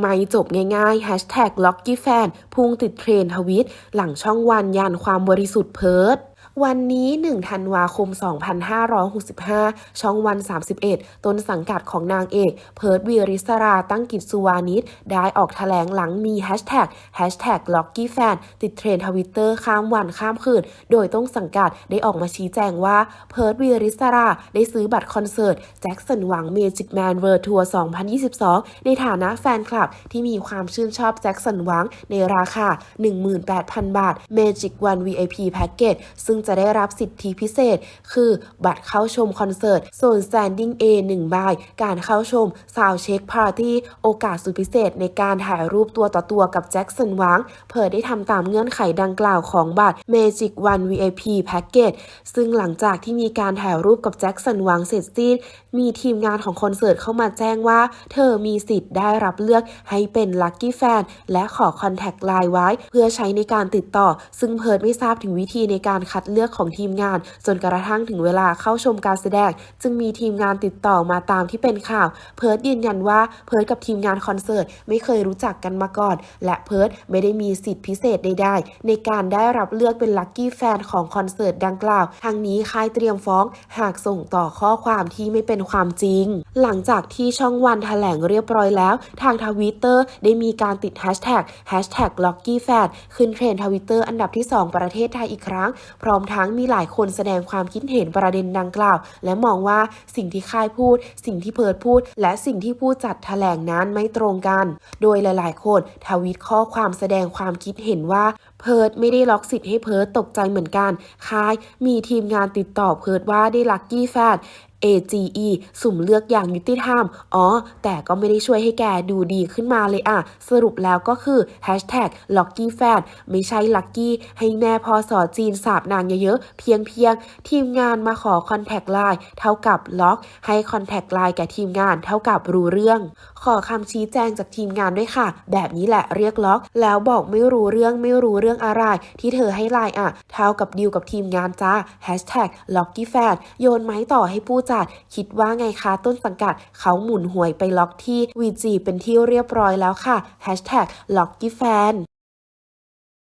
ไม่จบง่ายๆ Hashtag #lockyfan พุ่งติดเทรนทวิต หลังช่องวันยานความบริสุทธิ์เพิร์ด วันนี้ 1 ธันวาคม 2565 ช่องวัน 31 ต้นสังกัดของนางเอก เพิร์ดวีริสราตั้งกิจสุวานิชได้ออกแถลงหลังมี Hashtag Hashtag Lucky Fan ติดเทรนทวิตเตอร์ข้ามวันข้ามคืน โดยต้นสังกัดได้ออกมาชี้แจงว่า เพิร์ดวีริสราได้ซื้อบัตรคอนเสิร์ตแจ็คสันหวัง Magic Man World Tour 2022 ในฐานะแฟนคลับที่มีความชื่นชอบแจ็คสันหวังในราคา 18,000 บาท Magic One VIP Package ซึ่งจะได้รับสิทธิพิเศษ คือบัตรเข้าชมคอนเสิร์ตโซน Standing A 1ใบการเข้าชม Sound Check Party โอกาสสุดพิเศษในการถ่ายรูปตัวต่อตัวกับแจ็คสันหวังเผยได้ทำตามเงื่อนไขดังกล่าวของบัตร Magic One VIP Package ซึ่งหลังจากที่มีการถ่ายรูปกับแจ็คสันหวังเสร็จสิ้น มีทีมงานของคอนเสิร์ตเข้ามาแจ้งว่า เธอมีสิทธิ์ได้รับเลือกให้เป็นลัคกี้แฟนและขอคอนแทคไลน์ไว้ เพื่อใช้ในการติดต่อ ซึ่งเพิร์ดไม่ทราบถึงวิธีในการคัดเลือกของทีมงาน จนกระทั่งถึงเวลาเข้าชมการแสดง จึงมีทีมงานติดต่อมาตามที่เป็นข่าว เพิร์ดยืนยันว่าเพิร์ดกับทีมงานคอนเสิร์ตไม่เคยรู้จักกันมาก่อน และเพิร์ดไม่ได้มีสิทธิพิเศษใดๆในการได้รับเลือกเป็นลัคกี้แฟนของคอนเสิร์ตดังกล่าว ทางนี้ค่ายเตรียมฟ้อง หากส่งต่อข้อความที่ไม่เป็นความจริง หลังจากที่ช่องวันแถลงเรียบร้อยแล้ว ทางทวิตเตอร์ได้มีการติดแฮชแท็กแฮชแท็กล็อกกี้แฟนขึ้นเทรนด์ทวิตเตอร์อันดับที่ 2 ประเทศไทยอีกครั้ง พร้อมทั้งมีหลายคนแสดงความคิดเห็นประเด็นดังกล่าว และมองว่าสิ่งที่ค่ายพูด สิ่งที่เพิร์ดพูด และสิ่งที่ผู้จัดแถลงนั้นไม่ตรงกัน โดยหลาย ๆ คนทวิตข้อความแสดงความคิดเห็นว่าเพิร์ดไม่ได้ล็อกสิทธิ์ให้เพิร์ดตกใจเหมือนกัน ค่ายมีทีมงานติดต่อเพิร์ดว่าได้ลัคกี้แฟน AGE สุ่มเลือกอย่างยุติธรรม อ๋อ แต่ก็ไม่ได้ช่วยให้แกดูดีขึ้นมาเลยอะสรุปแล้วก็คือ Hashtag Lucky Fan ไม่ใช่ Lucky ให้แม่พอสอจีนสาบนางเยอะๆ เพียงเพียงทีมงานมาขอคอนแทคไลน์เท่ากับล็อก ให้คอนแทคไลน์แก่ทีมงานเท่ากับรู้เรื่อง ขอคำชี้แจงจากทีมงานด้วยค่ะ แบบนี้แหละเรียกล็อก แล้วบอกไม่รู้เรื่องไม่รู้เรื่องอะไร ที่เธอให้ไลน์อะเท่ากับดีลกับทีมงานจ้า Hashtag Lucky Fan โยนไม้ต่อให้ผู้จดคิดว่าไงคะต้นสังกัดเขาหมุนหวยไปล็อกที่ VG เป็นที่เรียบร้อยแล้วค่ะ Hashtag Lucky Fan